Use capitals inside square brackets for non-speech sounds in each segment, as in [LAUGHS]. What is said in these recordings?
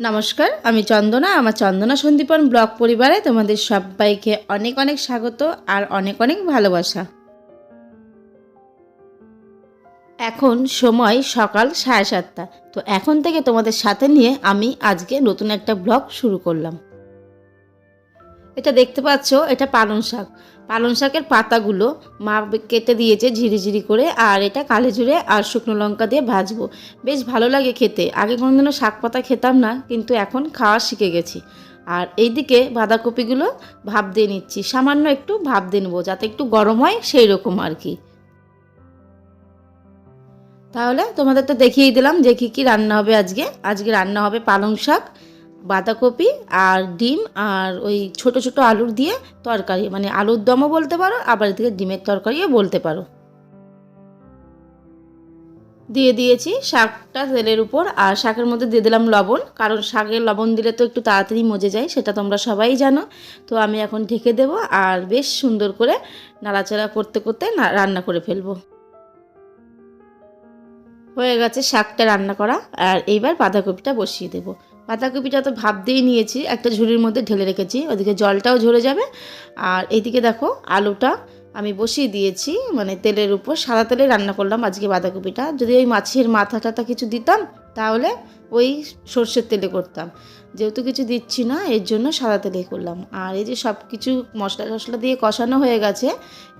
নমস্কার, আমি চন্দনা, আমার চন্দনা সন্দীপন ব্লগ পরিবারে তোমাদের সবাইকে অনেক অনেক স্বাগত আর অনেক অনেক ভালোবাসা। এখন সময় সকাল সাড়ে সাতটা, তো এখন থেকে তোমাদের সাথে নিয়ে আমি আজকে নতুন একটা ব্লগ শুরু করলাম। এটা দেখতে পাচ্ছ, এটা পালং শাক। পালং শাকের পাতাগুলো মা কেটে দিয়েছে ঝিরিঝিরি করে, আর এটা কালে জুড়ে আর শুকনো লঙ্কা দিয়ে ভাজবো। বেশ ভালো লাগে খেতে। আগে কোনোদিনও শাক পাতা খেতাম না, কিন্তু এখন খাওয়া শিখে গেছি। আর এইদিকে বাঁধাকপিগুলো ভাপ দিয়ে নিচ্ছি। সামান্য একটু ভাপ দিয়ে নেব, যাতে একটু গরম হয় সেই রকম আর কি। তাহলে তোমাদের তো দেখিয়ে দিলাম যে কী কী রান্না হবে আজকে। আজকে রান্না হবে পালং শাক বাঁধাকপি আর ডিম আর ওই ছোট ছোট আলুর দিয়ে তরকারি মানে আলুর দমও বলতে পারো, আবার এদিকে ডিমের তরকারিও বলতে পারো। দিয়ে দিয়েছি শাকটা তেলের উপর, আর শাকের মধ্যে দিয়ে দিলাম লবণ, কারণ শাকের লবণ দিলে তো একটু তাড়াতাড়ি মজে যায়, সেটা তোমরা সবাই জানো। তো আমি এখন ঢেকে দেব, আর বেশ সুন্দর করে নাড়াচাড়া করতে করতে রান্না করে ফেলব। হয়ে গেছে শাকটা রান্না করা, আর এইবার বাঁধাকপিটা বসিয়ে দেবো। বাঁধাকপিটা তো দিয়ে নিয়েছি, একটা ঝুড়ির মধ্যে ঢেলে রেখেছি, ওদিকে জলটাও ঝরে যাবে। আর এইদিকে দেখো, আলুটা আমি বসিয়ে দিয়েছি মানে তেলের উপর, সাদা তেলে রান্না করলাম আজকে বাঁধাকপিটা। যদি ওই মাছের মাথা টাথা কিছু দিতাম, তাহলে ওই সর্ষের তেলে করতাম। যেহেতু কিছু দিচ্ছি না, এর জন্য সাদা তেলে করলাম। আর এই যে সব কিছু মশলা টশলা দিয়ে কষানো হয়ে গেছে,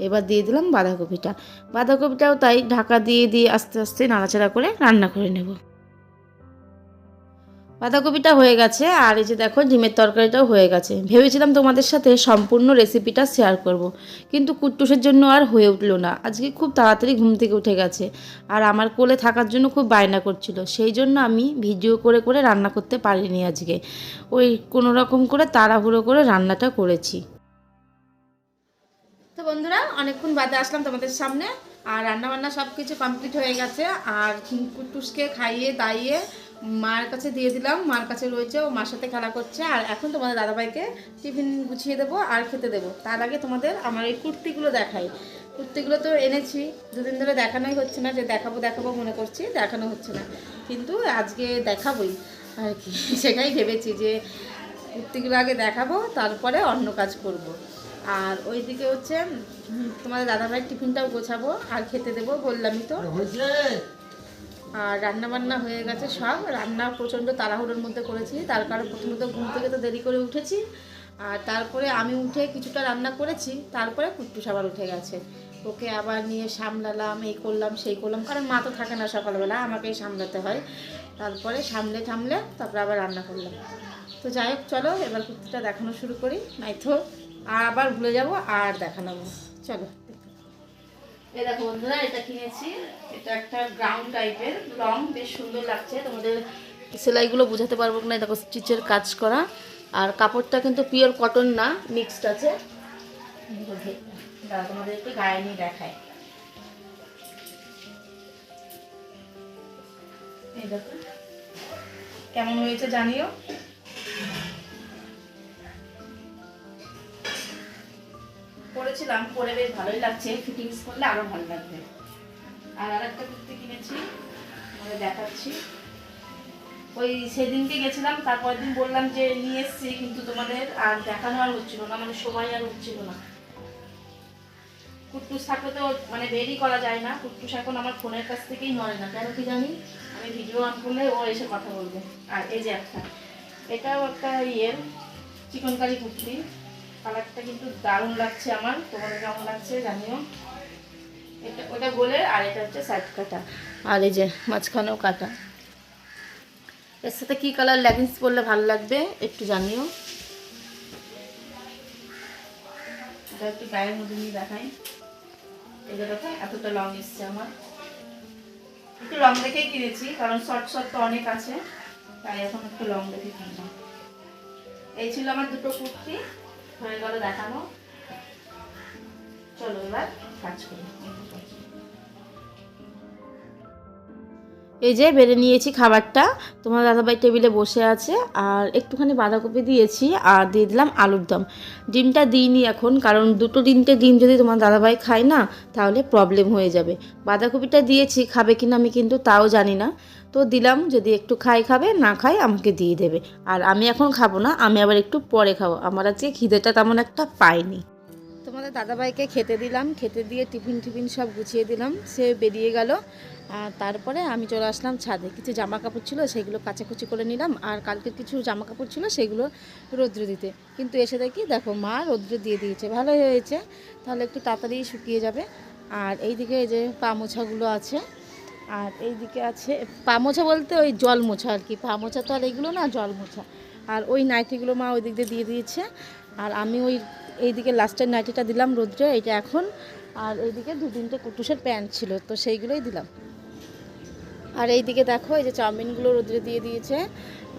এবার দিয়ে দিলাম বাঁধাকপিটা। বাঁধাকপিটাও তাই ঢাকা দিয়ে দিয়ে আস্তে আস্তে নাড়াচাড়া করে রান্না করে নেব। বাঁধাকপিটা হয়ে গেছে, আর এই যে দেখো ডিমের তরকারিটাও হয়ে গেছে। ভেবেছিলাম তোমাদের সাথে সম্পূর্ণ রেসিপিটা শেয়ার করব। কিন্তু কুট্টুসের জন্য আর হয়ে উঠল না। আজকে খুব তাড়াতাড়ি ঘুম থেকে উঠে গেছে, আর আমার কোলে থাকার জন্য খুব বায়না করছিল। সেই জন্য আমি ভিডিও করে করে রান্না করতে পারিনি আজকে। ওই কোনো রকম করে তাড়াহুড়ো করে রান্নাটা করেছি। তো বন্ধুরা, অনেকক্ষণ বাদে আসলাম তোমাদের সামনে, আর রান্না বান্না সব কিছু কমপ্লিট হয়ে গেছে, আর কুটুসকে খাইয়ে দাইয়ে মার কাছে দিয়ে দিলাম মার কাছে রয়েছে ও মার সাথে খেলা করছে। আর এখন তোমাদের দাদাভাইকে টিফিন গুছিয়ে দেবো আর খেতে দেবো। তার আগে তোমাদের আমার এই কুর্তিগুলো দেখাই। কুর্তিগুলো তো এনেছি দুদিন ধরে দেখানোই হচ্ছে না যে দেখাবো দেখাবো মনে করছি দেখানো হচ্ছে না। কিন্তু আজকে দেখাবোই আর কি [LAUGHS] সেটাই ভেবেছি যে কুর্তিগুলো আগে দেখাবো তারপরে অন্য কাজ করব। আর ওইদিকে হচ্ছে উম, তোমাদের দাদাভাইয়ের টিফিনটাও গোছাবো আর খেতে দেবো বললামই তো। আর রান্না বান্না হয়ে গেছে সব। রান্না প্রচণ্ড তাড়াহুড়োর মধ্যে করেছি। তার কারণ প্রথমত ঘুম থেকে তো দেরি করে উঠেছি। আর তারপরে আমি উঠে কিছুটা রান্না করেছি। তারপরে কুট্টুস আবার উঠে গেছে। ওকে আবার নিয়ে সামলালাম, এই করলাম, সেই করলাম। কারণ মা তো থাকে না সকালবেলা, আমাকেই সামলাতে হয়। তারপরে সামলে থামলে তারপরে আবার রান্না করলাম। তো যাই হোক, চলো, এবার কুর্তিটা দেখানো শুরু করি। নাই তো আবার ভুলে যাব, আর দেখানো চলো এই দেখো বন্ধুরা, এটা কিনেছি। এটা একটা গ্রাউন্ড টাইপের লং বেশ সুন্দর লাগছে। তোমাদের সেলাইগুলো বোঝাতে পারব না দেখো স্টিচের কাজ করা। আর কাপড়টা কিন্তু পিওর কটন না মিক্সড আছে। তোমাদের একটু গায়ে নিয়ে দেখায়। কেমন হয়েছে জানিও? পরেছিলাম পরে বেশ ভালোই লাগছে। ফিটিংস করলে আরও ভালো লাগবে। আর আর একটা কুর্তি কিনেছি দেখাচ্ছি। ওই সেদিনকে গেছিলাম, তারপরের দিন বললাম যে নিয়ে এসছি, কিন্তু তোমাদের আর দেখানো আর হচ্ছিল না মানে সময় আর হচ্ছিল না। কুট্টুস থাকলে তো মানে বেরই করা যায় না কুট্টুস এখন আমার ফোনের কাছ থেকেই নড়ে না। কেন কি জানি? আমি ভিডিও অন করলে ও এসে কথা বলবে। আর এই যে একটা, এটাও একটা ইয়ের চিকনকারি কুর্তি। কালারটা কিন্তু দারুণ লাগছে আমার। তোমাদের কেমন লাগছে জানিও। এটা, ওটা গোলের আর এটা হচ্ছে সাইড কাটা। আর এই যে মাঝখানেও কাটা। এর সাথে কী কালার লেগিংস পরলে ভালো লাগবে একটু জানিও। এটা একটু গায়ের মধ্যে নিয়ে দেখাই। এটা দেখো, এতটা লং এসছে আমার। একটু লং দেখেই কিনেছি, কারণ শর্ট শর্ট তো অনেক আছে। তাই এখন একটু লং দেখে কিনলাম। এই ছিল আমার দুটো কুর্তি। হয়ে গেল দেখানো। চলো এবার কাজ করি। এই যে বেড়ে নিয়েছি খাবারটা। তোমার দাদাভাই টেবিলে বসে আছে, আর একটুখানি বাঁধাকপি দিয়েছি, আর দিয়ে দিলাম আলুর দম। ডিমটা দিইনি এখন, কারণ দুটো তিনটে ডিম যদি তোমার দাদাভাই খায় না, তাহলে প্রবলেম হয়ে যাবে। বাঁধাকপিটা দিয়েছি, খাবে কিনা আমি কিন্তু তাও জানি না। তো দিলাম, যদি একটু খাই খাবে, না খাই আমাকে দিয়ে দেবে। আর আমি এখন খাব না, আমি আবার একটু পরে খাব। আমার আজকে খিদেটা তেমন একটা পাইনি তোমাদের দাদাভাইকে খেতে দিলাম, খেতে দিয়ে টিফিন টিফিন সব গুছিয়ে দিলাম। সে বেরিয়ে গেল। তারপরে আমি চলে আসলাম ছাদে। কিছু জামা কাপড় ছিল, সেগুলো কাচাকুচি করে নিলাম। আর কালকের কিছু জামা কাপড় ছিল, সেগুলো রৌদ্র দিতে। কিন্তু এসে দেখি, দেখো মা রৌদ্র দিয়ে দিয়েছে। ভালো হয়েছে। তাহলে একটু তাড়াতাড়ি শুকিয়ে যাবে। আর এইদিকে এই যে পা মোছাগুলো আছে, আর এইদিকে আছে পা মোছা বলতে ওই জল মোছা আর কি। পা মোছা তো আর এইগুলো না, জল মোছা। আর ওই নাইটিগুলো মা ওই দিক দিয়ে দিয়ে দিয়েছে। আর আমি ওই এইদিকে লাস্টের নাইটিটা দিলাম রোদ্রে এটা এখন। আর এইদিকে দু তিনটে কুটুসের প্যান্ট ছিল, তো সেইগুলোই দিলাম। আর এই দিকে দেখো, এই যে চাউমিনগুলো রোদ্রে দিয়ে দিয়েছে।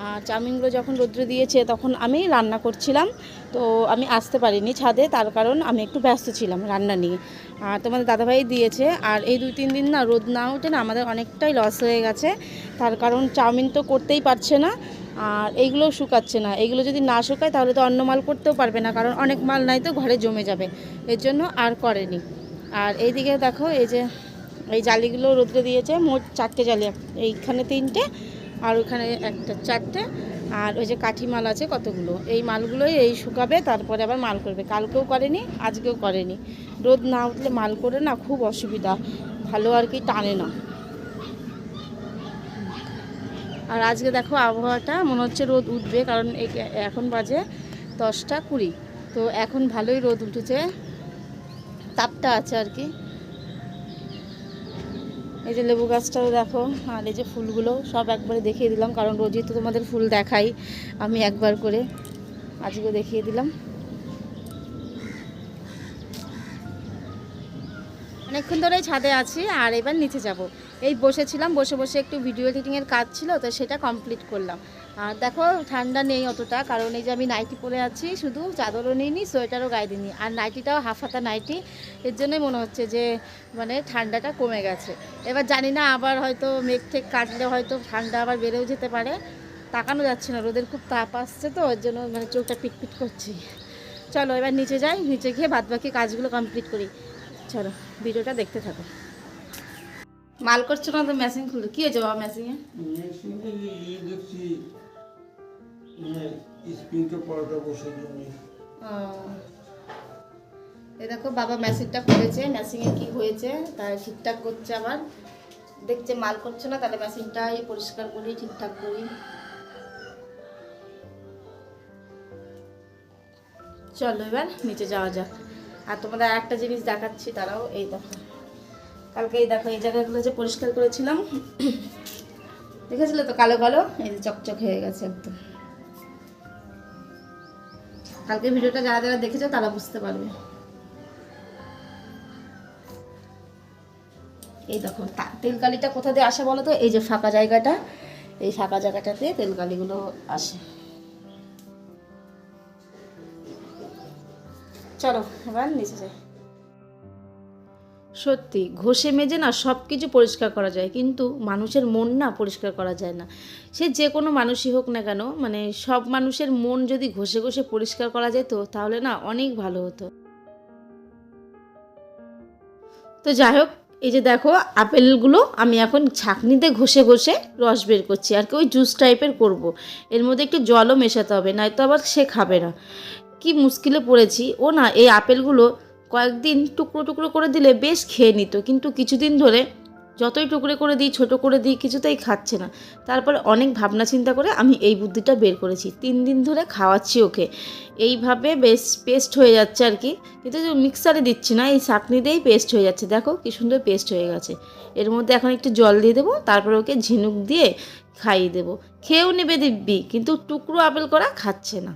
আর চাউমিনগুলো যখন রোদ্রে দিয়েছে, তখন আমি রান্না করছিলাম। তো আমি আসতে পারিনি ছাদে, তার কারণ আমি একটু ব্যস্ত ছিলাম রান্না নিয়ে। আর তোমাদের দাদাভাই দিয়েছে, আর এই দুই তিন দিন না রোদ না উঠে না আমাদের অনেকটাই লস হয়ে গেছে। তার কারণ চাউমিন তো করতেই পারছে না, আর এইগুলো শুকাচ্ছে না। এগুলো যদি না শুকায়, তাহলে তো অন্য মাল করতেও পারবে না, কারণ অনেক মাল নাই তো, ঘরে জমে যাবে। এর জন্য আর করেনি। আর এইদিকে দেখো, এই যে এই জালিগুলো রোদ্রে দিয়েছে, মোট চারটে জালি, এইখানে তিনটে আর ওইখানে একটা চারটে। আর ওই যে কাঠি মাল আছে কতগুলো, এই মালগুলোই এই শুকাবে, তারপরে আবার মাল করবে। কালকেও করেনি, আজকেও করেনি। রোদ না উঠলে মাল করে না, খুব অসুবিধা। ভালো আর কি টানে না। আর আজকে দেখো আবহাওয়াটা, মনে হচ্ছে রোদ উঠবে, কারণ এখন বাজে দশটা কুড়ি। তো এখন ভালোই রোদ উঠেছে। তাপটা আছে আর কি। এই যে লেবু গাছটাও দেখো, আর এই যে ফুলগুলো সব একবারে দেখিয়ে দিলাম, কারণ রোজই তো তোমাদের ফুল দেখাই, আমি একবার করে আজকে দেখিয়ে দিলাম। অনেকক্ষণ ধরেই ছাদে আছি, আর এবার নিচে যাব। এই বসেছিলাম, বসে বসে একটু ভিডিও এডিটিংয়ের কাজ ছিল, তো সেটা কমপ্লিট করলাম। আর দেখো, ঠান্ডা নেই অতটা, কারণ এই যে আমি নাইটি পরে আছি, শুধু চাদরও নিইনি, সোয়েটারও গায়ে দিইনি। আর নাইটিটাও হাফ হাতা নাইটি, এর জন্যই মনে হচ্ছে যে মানে ঠান্ডাটা কমে গেছে। এবার জানি না, আবার হয়তো মেঘ ঠেক কাটলে হয়তো ঠান্ডা আবার বেড়েও যেতে পারে। তাকানো যাচ্ছে না, রোদের খুব তাপ আসছে তো, ওর জন্য মানে চোখটা পিটপিট করছি। চলো, এবার নিচে যাই, নিচে গিয়ে বাদবাকি কাজগুলো কমপ্লিট করি। চলো, ভিডিওটা দেখতে থাকো। মাল করছ না তো মেশিন খুললো কি হয়েছে বাবা মেশিনে মানে দেখো, বাবা মেশিনটা খুলেছে মেশিনে কি হয়েছে, তার ঠিকঠাক করছে আবার। দেখছে মাল করছে না, তাহলে মেশিনটাই পরিষ্কার করি, ঠিকঠাক করি। চলো এবার নিচে যাওয়া যাক। আর তোমাদের আর একটা জিনিস দেখাচ্ছি তারাও এই দেখো। কালকে এই দেখো, এই জায়গাগুলো যে পরিষ্কার করেছিলাম, দেখেছিলে তো কালো কালো? এই চকচক হয়ে গেছে একদম। কালকে ভিডিওটা যারা যারা দেখেছ তারা বুঝতে পারবে। এই দেখো তেলকালিটা কোথা দিয়ে আসে বলো তো? এই যে ফাঁকা জায়গাটা, এই ফাঁকা জায়গাটাতে তেলকালিগুলো আসে। চলো, এবার নিচে যাই। সত্যি, ঘষে মেজে না সব কিছু পরিষ্কার করা যায়, কিন্তু মানুষের মন না পরিষ্কার করা যায় না। সে যে কোনো মানুষই হোক না কেন মানে সব মানুষের মন যদি ঘষে ঘষে পরিষ্কার করা যেত, তাহলে না অনেক ভালো হতো। তো যাই হোক, এই যে দেখো, আপেলগুলো আমি এখন ছাঁকনিতে ঘষে ঘষে রস বের করছি, আর কি ওই জুস টাইপের করব। এর মধ্যে একটু জলও মেশাতে হবে, নয়তো আবার সে খাবে না। কি মুশকিলে পড়েছি। ও না, এই আপেলগুলো কয়েকদিন টুকরো টুকরো করে দিলে বেশ খেয়ে নিত, কিন্তু কিছুদিন ধরে যতই টুকরো করে দিই, ছোট করে দিই, কিছুতেই খাচ্ছে না। তারপরে অনেক ভাবনা চিন্তা করে আমি এই বুদ্ধিটা বের করেছি। তিন দিন ধরে খাওয়াচ্ছি ওকে। এইভাবে বেশ পেস্ট হয়ে যাচ্ছে আর কি। কিন্তু মিক্সারে দিচ্ছি না, এই চাটনি দিয়েই পেস্ট হয়ে যাচ্ছে। দেখো কি সুন্দর পেস্ট হয়ে গেছে। এর মধ্যে এখন একটু জল দিয়ে দেবো, তারপরে ওকে ঝিনুক দিয়ে খাইয়ে দেবো। খেয়েও নেবে দিব্যি, কিন্তু টুকরো আপেল করা খাচ্ছে না।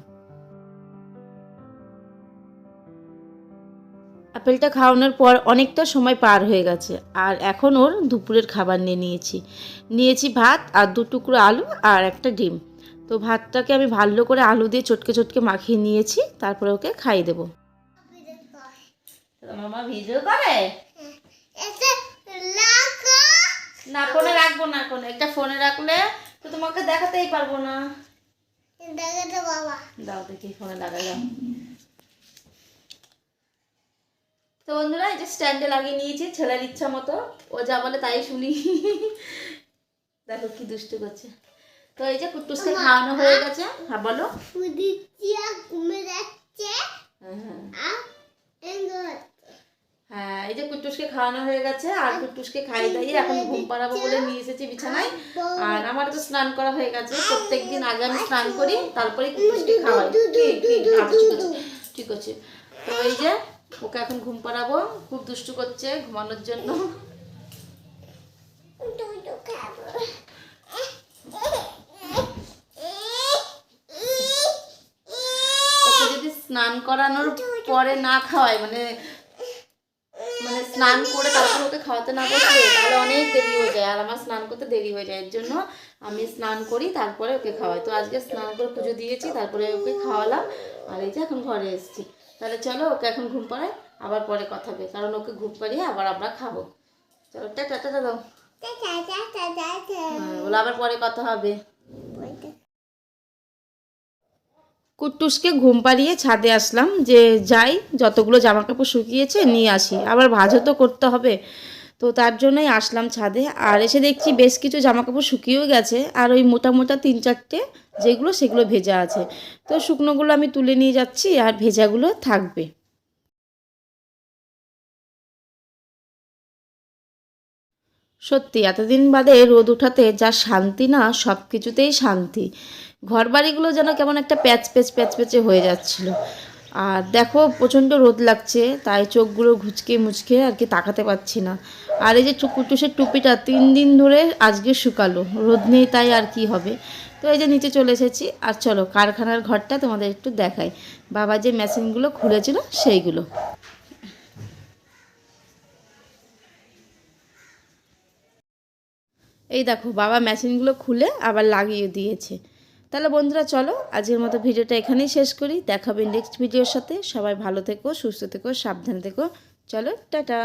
আপেলটা খাওয়ানোর পর অনেকটা সময় পার হয়ে গেছে আর এখন ওর দুপুরের খাবার নিয়ে নিয়েছি। নিয়েছি ভাত আর দু টুকরো আলু আর একটা ডিম। তো ভাতটাকে আমি ভালো করে আলু দিয়ে চটকে চটকে মাখিয়ে নিয়েছি তারপরে ওকে খাইয়ে দেবো। মামা ভিডিও করে? না ফোনে রাখব না এখন। একটা ফোনে রাখলে তো তোমাকে দেখাতেই পারব না। দাও দেখি ফোনে লাগালাম। তো বন্ধুরা এই যে স্ট্যান্ডে লাগিয়ে নিয়েছি ছেলের ইচ্ছা মতো। ও যা বলে তাই শুনি। দেখো কি দুষ্টু করছে। তো এই যে কুট্টুসকে খাওয়ানো হয়ে গেছে। হ্যাঁ বলো। হ্যাঁ এই যে কুট্টুসকে খাওয়ানো হয়ে গেছে। আর কুট্টুসকে খাইয়ে দাইয়ে এখন ঘুম পাড়াবো বলে নিয়ে এসেছি বিছানায়। আর আমার তো স্নান করা হয়ে গেছে। প্রত্যেকদিন আগে আমি স্নান করি তারপরে কুট্টুসকে খাওয়াই। আচ্ছা, ঠিক ঠিক আছে। তো এই যে ওকে এখন ঘুম পাড়াবো, খুব দুষ্টু করছে ঘুমানোর জন্য। ওকে যদি স্নান করানোর পরে না খাওয়াই মানে মানে স্নান করে তারপর ওকে খাওয়াতে না বসলে, তাহলে অনেক দেরি হয়ে যায়। আর আমার স্নান করতে দেরি হয়ে যায়, এর জন্য আমি স্নান করি, তারপরে ওকে খাওয়াই। তো আজকে স্নান করে পুজো দিয়েছি, তারপরে ওকে খাওয়ালাম। আর এই যে এখন ঘরে এসেছি। তাহলে চলো ওকে এখন ঘুম পাড়ায় আবার পরে কথা হবে। কারণ ওকে ঘুম পাড়িয়ে আবার আমরা খাব। চলো, টাটা টাটা দাও। হ্যাঁ বলে আবার পরে কথা হবে। কুট্টুসকে ঘুম পাড়িয়ে ছাদে আসলাম যে, যাই, যতগুলো জামা কাপড় শুকিয়েছে নিয়ে আসি। আবার ভাজও তো করতে হবে। তো তার জন্যই আসলাম ছাদে। আর এসে দেখছি বেশ কিছু জামা কাপড় শুকিয়েও গেছে, আর ওই মোটা মোটা তিন চারটে যেগুলো সেগুলো ভেজা আছে। তো শুকনোগুলো আমি তুলে নিয়ে যাচ্ছি, আর ভেজাগুলো থাকবে। সত্যি, এতদিন বাদে রোদ উঠাতে যা শান্তি না সব কিছুতেই শান্তি। ঘর বাড়িগুলো যেন কেমন একটা প্যাচ প্যাচ প্যাচ প্যাচে হয়ে যাচ্ছিল। আর দেখো প্রচণ্ড রোদ লাগছে, তাই চোখগুলো ঘুচকে মুচকে আর কি তাকাতে পারছি না। আর এই যে কুটুসের টুপিটা তিন দিন ধরে আজকে শুকালো, রোদ নেই তাই আর কি হবে? তো এই যে নিচে চলে এসেছি, আর চলো কারখানার ঘরটা তোমাদের একটু দেখাই। বাবা যে মেশিনগুলো খুলেছিল সেইগুলো। এই দেখো, বাবা মেশিনগুলো খুলে আবার লাগিয়ে দিয়েছে। তাহলে বন্ধুরা চলো, আজকের মতো ভিডিওটা এখানেই শেষ করি। দেখাবে নেক্সট ভিডিওর সাথে। সবাই ভালো থেকো, সুস্থ থেকো, সাবধানে থেকো। চলো, টাটা।